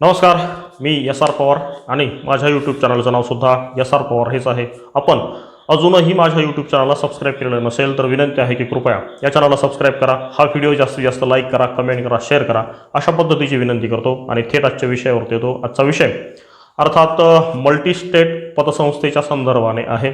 नमस्कार मी S R Pawar आणि माझ्या यूट्यूब चॅनलचं नावसुद्धा एस आर पवार हेच आहे. आपण अजूनही माझ्या यूट्यूब चॅनलला सबस्क्राईब केलेलं नसेल तर विनंती आहे की कृपया या चॅनलला सबस्क्राईब करा हा व्हिडिओ जास्तीत जास्त लाईक करा कमेंट करा शेअर करा अशा पद्धतीची विनंती करतो आणि थेट आजच्या विषयावरती येतो. आजचा विषय अर्थात मल्टी स्टेट पतसंस्थेच्या संदर्भाने आहे.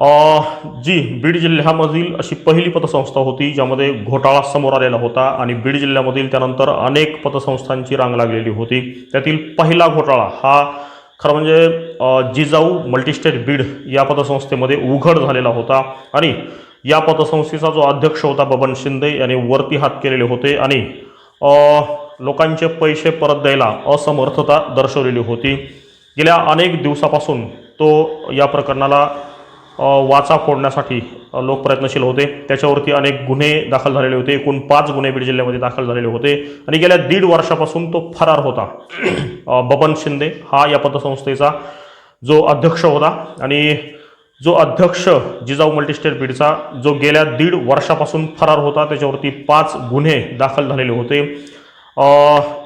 जी बीड जिल्ह्यामधील अशी पहिली पतसंस्था होती ज्यामध्ये घोटाळा समोर आलेला होता आणि बीड जिल्ह्यामधील त्यानंतर अनेक पतसंस्थांची रांग लागलेली होती. त्यातील पहिला घोटाळा हा खरं म्हणजे जिजाऊ मल्टीस्टेट बीड या पतसंस्थेमध्ये उघड झालेला होता आणि या पतसंस्थेचा जो अध्यक्ष होता बबन शिंदे याने वरती हात केलेले होते आणि लोकांचे पैसे परत द्यायला असमर्थता दर्शवलेली होती. गेल्या अनेक दिवसापासून तो या प्रकरणाला वाचा फोडण्यासाठी लोक प्रयत्नशील होते. त्याच्यावरती अनेक गुन्हे दाखल झालेले होते. एकूण पाच गुन्हे बीड जिल्ह्यामध्ये दाखल झालेले होते. आणि गेल्या दीड वर्षापासून तो फरार होता. बबन शिंदे हा या पतसंस्थेचा जो अध्यक्ष होता आणि जो अध्यक्ष जिजाऊ मल्टीस्टेट बीडचा जो गेल्या दीड वर्षापासून फरार होता त्याच्यावरती पाच गुन्हे दाखल झालेले होते.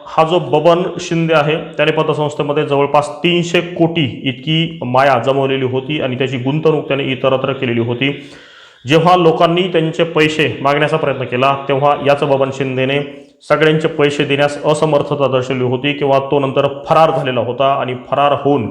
हा जो बबन शिंदे आहे त्याने पतसंस्थेमध्ये जवळपास तीनशे कोटी इतकी माया जमवलेली होती आणि त्याची गुंतवणूक त्याने इतरत्र केलेली होती. जेव्हा लोकांनी त्यांचे पैसे मागण्याचा प्रयत्न केला तेव्हा याच बबन शिंदेने सगळ्यांचे पैसे देण्यास असमर्थता दर्शवली होती किंवा तो नंतर फरार झालेला होता आणि फरार होऊन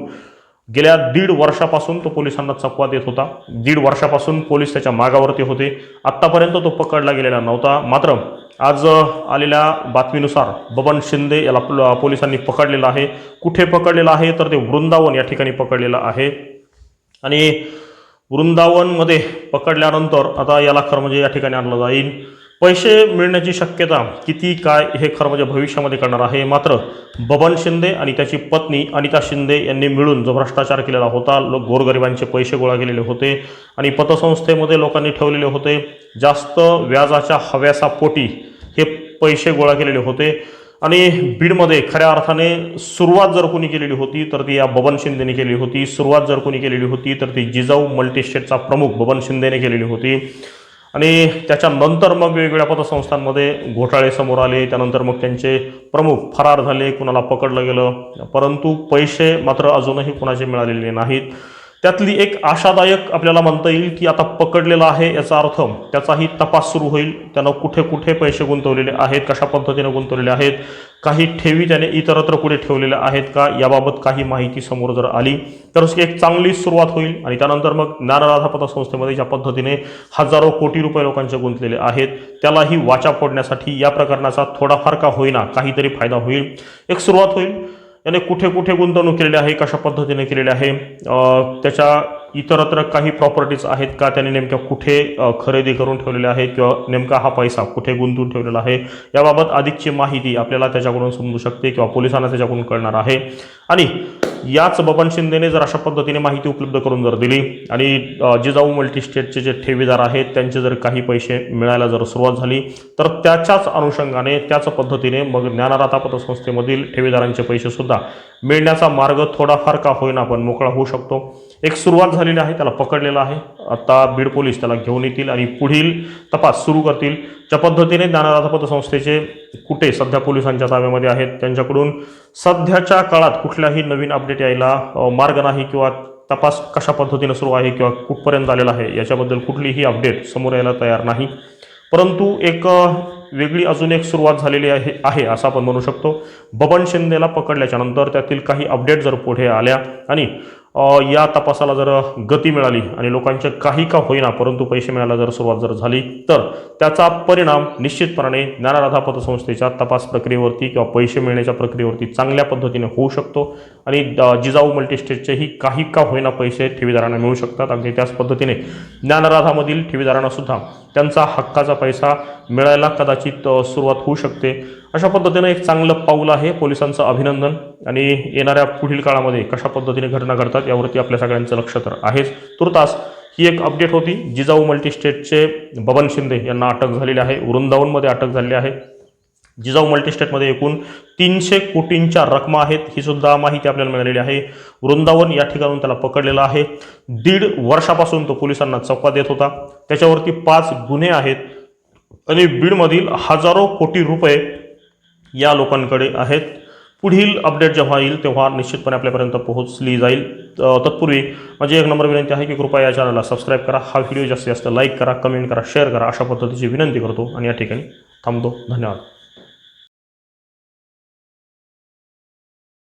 गेल्या दीड वर्षापासून तो पोलिसांना चकवा देत होता. दीड वर्षापासून पोलीस त्याच्या मागावरती होते. आत्तापर्यंत तो पकडला गेलेला नव्हता. मात्र आज आलेल्या बातमीनुसार बबन शिंदे याला पोलिसांनी पकडलेलं आहे. कुठे पकडलेलं आहे? तर ते वृंदावन या ठिकाणी पकडलेलं आहे. आणि वृंदावनमध्ये पकडल्यानंतर आता याला खरं म्हणजे या ठिकाणी आणलं जाईल. पैसे मिळण्याची शक्यता किती काय हे खरं म्हणजे भविष्यामध्ये करणार आहे. मात्र बबन शिंदे आणि त्याची पत्नी अनिता शिंदे यांनी मिळून जो भ्रष्टाचार केलेला होता लोक गोरगरिबांचे पैसे गोळा केलेले होते आणि पतसंस्थेमध्ये लोकांनी ठेवलेले होते जास्त व्याजाच्या हव्यासापोटी हे पैसे गोळा केलेले होते आणि बीडमध्ये खऱ्या अर्थाने सुरुवात जर कोणी केलेली होती तर ती या बबन शिंदेने केली होती. सुरुवात जर कोणी केलेली होती तर ती जिजाऊ मल्टीस्टेटचा प्रमुख बबन शिंदेने केलेली होती. आणि त्याच्यानंतर मग वेगवेगळ्या पतसंस्थांमध्ये घोटाळे समोर आले. त्यानंतर मग त्यांचे प्रमुख फरार झाले कुणाला पकडलं गेलं. परंतु पैसे मात्र अजूनही कुणाचे मिळालेले नाहीत. त्यातली एक आशादायक आपल्याला म्हणता येईल की आता पकडलेला आहे याचा अर्थ त्याचाही तपास सुरू होईल. त्यानं कुठे कुठे पैसे गुंतवलेले आहेत कशा पद्धतीने गुंतवलेले आहेत काही ठेवी त्याने इतरत्र कुठे ठेवलेल्या आहेत का याबाबत काही माहिती समोर जर आली तर एक चांगली सुरुवात होईल. आणि त्यानंतर मग ज्ञानराधापता संस्थेमध्ये ज्या पद्धतीने हजारो कोटी रुपये लोकांचे गुंतलेले आहेत त्यालाही वाचा फोडण्यासाठी या प्रकरणाचा थोडाफार का होईना काहीतरी फायदा होईल. एक सुरुवात होईल. याने कुठे कुठे गुंतवणूक केलेली आहे कशा पद्धतीने केलेली आहे त्याच्या इतरत्र काही प्रॉपर्टीज आहेत का त्याने नेमक्या कुठे खरेदी करून ठेवलेल्या आहेत किंवा नेमका हा पैसा कुठे गुंतवून ठेवलेला आहे याबाबत अधिकची माहिती आपल्याला त्याच्याकडून समजू शकते किंवा पोलिसांना त्याच्याकडून कळणार आहे. आणि याच बबन शिंदेने जर अशा पद्धतीने माहिती उपलब्ध करून जर दिली आणि जिजाऊ मल्टीस्टेटचे जे ठेवीदार आहेत त्यांचे जर काही पैसे मिळायला जर सुरुवात झाली तर त्याच्याच अनुषंगाने त्याच पद्धतीने मग ज्ञानराथा पतसंस्थेमधील ठेवीदारांचे पैसेसुद्धा मिळण्याचा मार्ग थोडाफार का होईना पण मोकळा होऊ शकतो. एक सुरुवात झालेली आहे त्याला पकडलेला आहे. आता बीड पोलीस त्याला घेऊन येतील आणि पुढील तपास सुरू करतील. ज्या पद्धतीने ज्ञानराथा पतसंस्थेचे कुठे सध्या पोलिसांच्या ताब्यामध्ये आहेत त्यांच्याकडून सध्याच्या काळात कुठल्याही नवीन अपडेट यायला मार्ग नाही किंवा तपास कशा पद्धतीने सुरू आहे किंवा कुठपर्यंत आलेला आहे याच्याबद्दल कुठलीही अपडेट समोर यायला तयार नाही. परंतु एक वेगळी अजून एक सुरुवात झालेली आहे आहे असं आपण म्हणू शकतो. बबन शिंदेला पकडल्याच्यानंतर त्यातील काही अपडेट जर पुढे आल्या आणि या तपासाला जर गती मिळाली आणि लोकांचे काही का होईना परंतु पैसे मिळायला जर सुरुवात जर झाली तर त्याचा परिणाम निश्चितपणाने ज्ञानराधा पतसंस्थेच्या तपास प्रक्रियेवरती किंवा पैसे मिळण्याच्या प्रक्रियेवरती चांगल्या पद्धतीने होऊ शकतो. आणि जिजाऊ मल्टीस्टेटचेही काही का होईना पैसे ठेवीदारांना मिळू शकतात. अगदी त्याच पद्धतीने ज्ञानराधामधील ठेवीदारांनासुद्धा त्यांचा हक्काचा पैसा मिळायला कदाचित सुरुवात होऊ शकते. अशा पद्धतीनं एक चांगलं पाऊल आहे. पोलिसांचं अभिनंदन. आणि येणाऱ्या पुढील काळामध्ये कशा पद्धतीने घटना घडतात यावरती आपल्या सगळ्यांचं लक्ष तर आहेच. तुर्तास ही एक अपडेट होती. जिजाऊ मल्टीस्टेटचे बबन शिंदे यांना अटक झालेली आहे. वृंदावनमध्ये अटक झालेली आहे. जिजाऊ मल्टीस्टेटमध्ये एकूण तीनशे कोटींच्या रकमा आहेत. ही सुद्धा माहिती आपल्याला मिळालेली आहे. वृंदावन या ठिकाणून त्याला पकडलेला आहे. दीड वर्षापासून तो पोलिसांना चौका देत होता. त्याच्यावरती पाच गुन्हे आहेत. आणि बीडमधील हजारो कोटी रुपये या लोकांकडे आहेत. पुढील अपडेट जेव्हा येईल तेव्हा निश्चितपणे आपल्यापर्यंत पोहोचली जाईल. तत्पूर्वी माझी एक नंबर विनंती आहे की कृपया या चॅनलला सबस्क्राईब करा. हा व्हिडिओ जास्तीत जास्त लाईक करा कमेंट करा शेअर करा. अशा पद्धतीची विनंती करतो आणि या ठिकाणी थांबतो. धन्यवाद.